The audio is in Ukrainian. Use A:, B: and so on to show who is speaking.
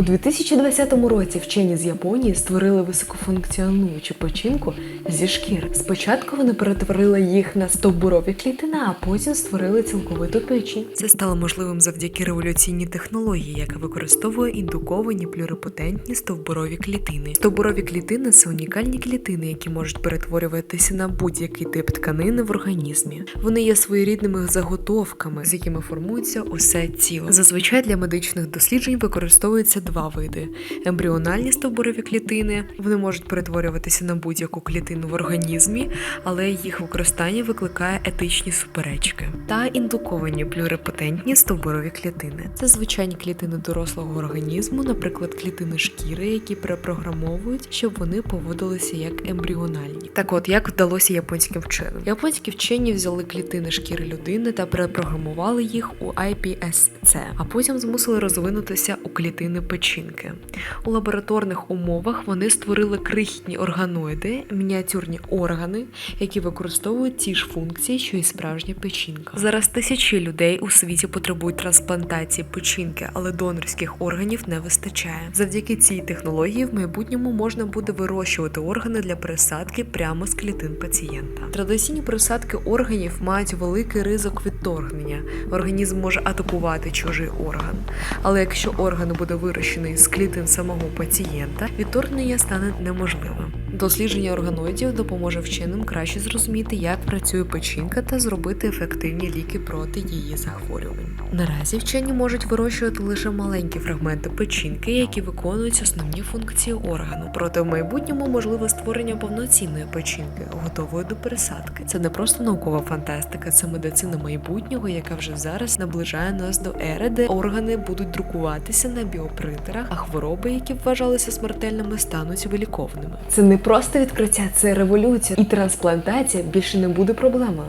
A: У 2020 році вчені з Японії створили високофункціонуючу печінку зі шкір. Спочатку вони перетворили їх на стовбурові клітини, а потім створили цілковиту печінь. Це стало можливим завдяки революційній технології, яка використовує індуковані плюрипотентні стовбурові клітини. Стовбурові клітини це унікальні клітини, які можуть перетворюватися на будь-який тип тканини в організмі. Вони є своєрідними заготовками, з якими формується усе тіло. Зазвичай для медичних досліджень використовуються два види: ембріональні стовбурові клітини. Вони можуть перетворюватися на будь-яку клітину в організмі, але їх використання викликає етичні суперечки. Та індуковані плюрипотентні стовбурові клітини. Це звичайні клітини дорослого організму, наприклад, клітини шкіри, які перепрограмовують, щоб вони поводилися як ембріональні. Так от, як вдалося японським вченим? Японські вчені взяли клітини шкіри людини та перепрограмували їх у iPSC, а потім змусили розвинутися у клітини печінки. У лабораторних умовах вони створили крихітні органоїди, мініатюрні органи, які використовують ті ж функції, що і справжня печінка. Зараз тисячі людей у світі потребують трансплантації печінки, але донорських органів не вистачає. Завдяки цій технології в майбутньому можна буде вирощувати органи для пересадки прямо з клітин пацієнта. Традиційні пересадки органів мають великий ризик відторгнення. Організм може атакувати чужий орган. Але якщо орган буде вирощений з клітин самого пацієнта, відторгнення стане неможливим. Дослідження органоїдів допоможе вченим краще зрозуміти, як працює печінка та зробити ефективні ліки проти її захворювань. Наразі вчені можуть вирощувати лише маленькі фрагменти печінки, які виконують основні функції органу. Проте в майбутньому можливе створення повноцінної печінки, готової до пересадки. Це не просто наукова фантастика, це медицина майбутнього, яка вже зараз наближає нас до ери, де органи будуть друкуватися на біопринтерах, а хвороби, які вважалися смертельними, стануть виліковними. Це не просто відкриття, це революція, і трансплантація більше не буде проблемою.